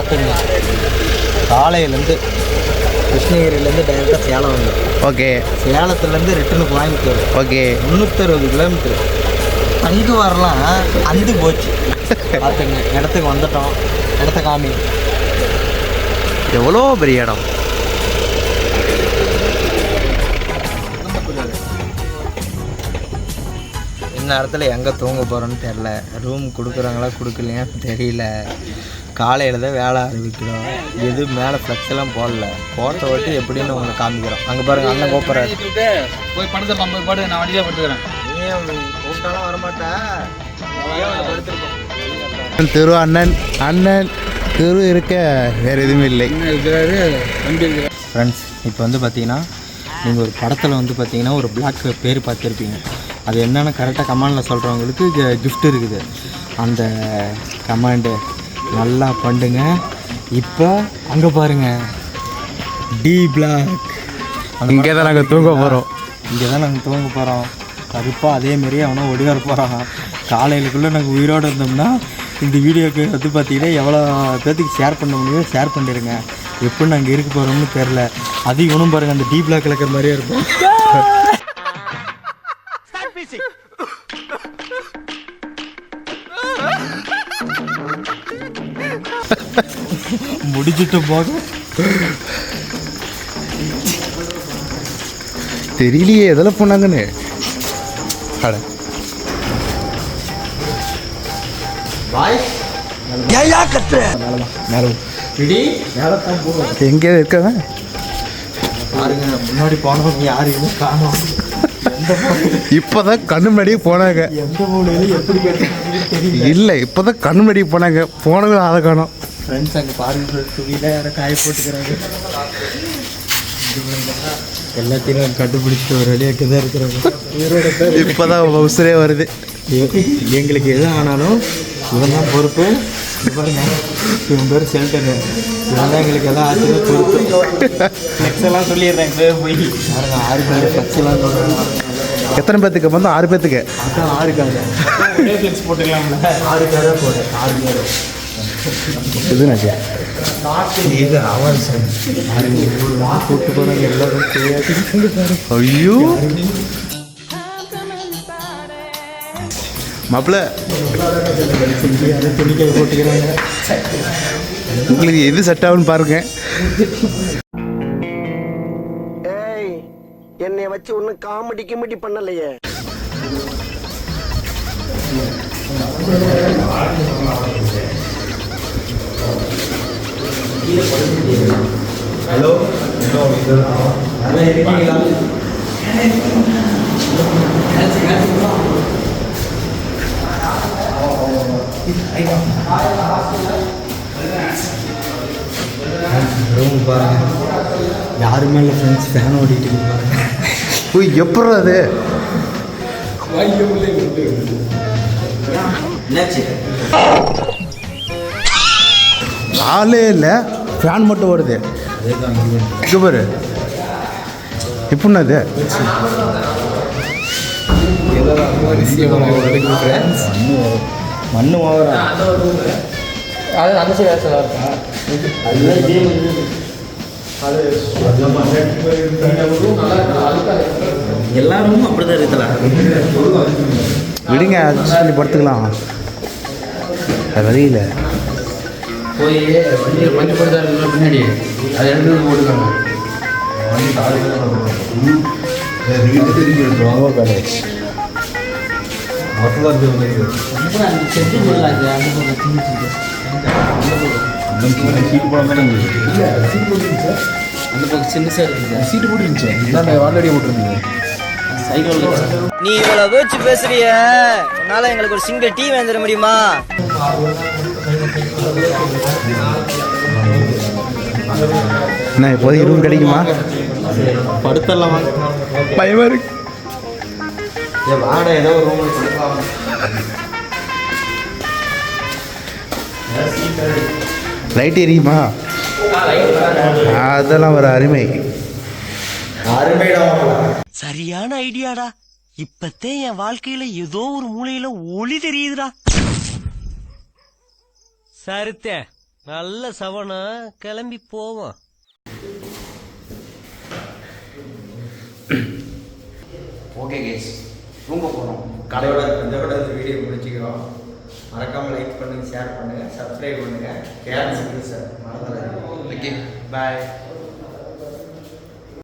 பார்த்துங்க. காலையிலேருந்து கிருஷ்ணகிரியிலேருந்து டைரெக்டாக சேலம் வந்து ஓகே. சேலத்துலேருந்து ரிட்டர்னு கோயம்புத்தூர். ஓகே. முந்நூற்றறுபது கிலோமீட்டர் தங்கு வரலாம் அந்து போச்சு. பார்த்துங்க இடத்துக்கு வந்துட்டோம். இடத்த காமி. எவ்வளோ பெரிய இடம்? இந்நேரத்தில் எங்கே தூங்க போகிறோன்னு தெரில ரூம் கொடுக்குறாங்களா கொடுக்கலையான்னு தெரியல. காலையில் தான் வேலை ஆரம்பிக்கிறோம். எது மேலே ஃப்ளெக்ஸ் எல்லாம் போடல. போட்ட விட்டு எப்படின்னு உங்களுக்கு காமிக்கிறோம். அங்கே பாருங்க அண்ணன் கோப்பறாரு போய் படுத்த ஐம்பது பாடு நான் வண்டியில படுத்துக்கிறேன். கூப்பிட்டாலும் வரமாட்டேன் திரு அண்ணன் அண்ணன் திரு இருக்க வேற எதுவுமே இல்லை. ஃப்ரெண்ட்ஸ் இப்போ வந்து பார்த்தீங்கன்னா நீங்கள் ஒரு படத்தில் வந்து பார்த்தீங்கன்னா ஒரு பிளாக் பேர் பார்த்துருப்பீங்க. அது என்னென்னு கரெக்டாக கமாண்டில் சொல்கிறவங்களுக்கு gift இருக்குது. அந்த கமாண்டு நல்லா பண்ணுங்க. இப்போ அங்கே பாருங்க. டி பிளாக் இங்கே தான் நாங்கள் தூங்க போகிறோம் இங்கே தான் நாங்கள் தூங்க போகிறோம் கருப்பாக அதேமாரி அவனும் ஒடிவார போகிறான் காலையிலுக்குள்ளே நாங்கள் உயிரோடு இருந்தோம்னா இந்த வீடியோக்கு வந்து பார்த்தீங்கன்னா எவ்வளோ பேர்த்துக்கு ஷேர் பண்ண முடியுமோ ஷேர் பண்ணிடுங்க எப்படி நாங்கள் இருக்க போகிறோம்னு தெரில அது இவனும் பாருங்கள் அந்த டி பிளாக் கலக்கிற மாதிரியே இருக்கும். முடிச்சிட்டு போக தெரியலையே எதில் போனாங்கன்னு. அட. எங்கே இருக்கவன் பாருங்க முன்னாடி போனவங்க யாரையுமே காணோம். எந்த மூலையில இப்போதான் கண்ணு முன்னாடியே போனாங்க. எந்த மூலையில எப்படி இல்லை இப்போதான் கண்ணு முன்னாடியே போனாங்க. போனவங்க அதை காணோம். ஃப்ரெண்ட்ஸ் அங்கே பாருங்க துணியில யாரை காய போட்டுக்கிறாங்க. எல்லாத்தையும் கண்டுபிடிச்சிட்டு ஒரு வழியாக தான் இருக்கிறாங்க பேர் இப்போதான் உசுரே வருது. எ- எங்களுக்கு எது ஆனாலும் இவன் தான் பொறுப்பு. பாருங்க. இவன் பேர் செல்டனு. இவன் தான் எங்களுக்கு எல்லாம் ஆச்சுன்னா பொறுப்பு. ஃப்ளெக்ஸ் எல்லாம் சொல்லிடுறேன் போய். பாருங்க ஆறு பேர் எல்லாம் சொல்கிறேன் எத்தனை பேத்துக்கு? வந்து ஆறு பேத்துக்கு? அதான் ஆறு காரு போட்டுக்கலாம்ல. ஆறு காராக போடு. ஆறு பேர். மாப்பிள்ள அதை துணிக்காய் போட்டுக்கிறாங்க உங்களுக்கு எது செட் ஆகுன்னு பாருங்க. ஏய் என்னை வச்சு ஒன்னும் காமெடி கிமெடி பண்ணலையே. ரூம் பாருங்க. யாருமே இல்லை ஃப்ரெண்ட்ஸ் ஃபேன் ஓடிட்டு பாருங்க. ஓய் எப்படி அது? என்னாச்சு? ஆளே இல்லை. ஃபேன் மட்டும் ஓடுது இங்கே பாரு. எப்படின்னா அது மண்ணு ஓவரா? அது அந்த சைடு எல்லாரும் அப்படிதான் இருக்கலாம் விடுங்க அட்ஜஸ்ட் பண்ணி படுத்துக்கலாம். அது வழியில் போய் வண்டியில் வண்டி போட்டு பின்னாடி. அதை எடுத்து வந்து போட்டுக்காங்க. அந்த பக்கம் சின்ன சைடு இருக்குது சீட்டு. போட்டு இருந்துச்சு இதான் வாண்டடியை போட்டுருந்தீங்க சைக்கிள் நீ இவ்வளவு பேச்சு பேசுறிய? உன்னால எங்களுக்கு ஒரு சிங்கிள் டீ வந்துட முடியுமா? என்ன இப்போதைக்கு ரூம் கிடைக்குமா? படுத்தலாம் பயமா இருக்கு. ஏ வாடகை ஏதோ ஒரு ரூமில் கொடுக்கலாம் லைட் எரியுமா? அதெல்லாம் ஒரு அருமை. சரியான ஐடியாடா. இப்பத்தே என் வாழ்க்கையில ஏதோ ஒரு மூலையில ஒளி தெரியுதுடா. சரித்தே நல்ல சவனம் கிளம்பி போவோம். ஓகே கேஸ் தூங்க போகிறோம் கடையோட இதோட இந்த வீடியோ முடிச்சுக்கிறோம். மறக்காமல் லைக் பண்ணுங்கள் ஷேர் பண்ணுங்கள் சப்ஸ்கிரைப் பண்ணுங்கள் கேர் சார் மறந்துடாதீங்க. Okay bye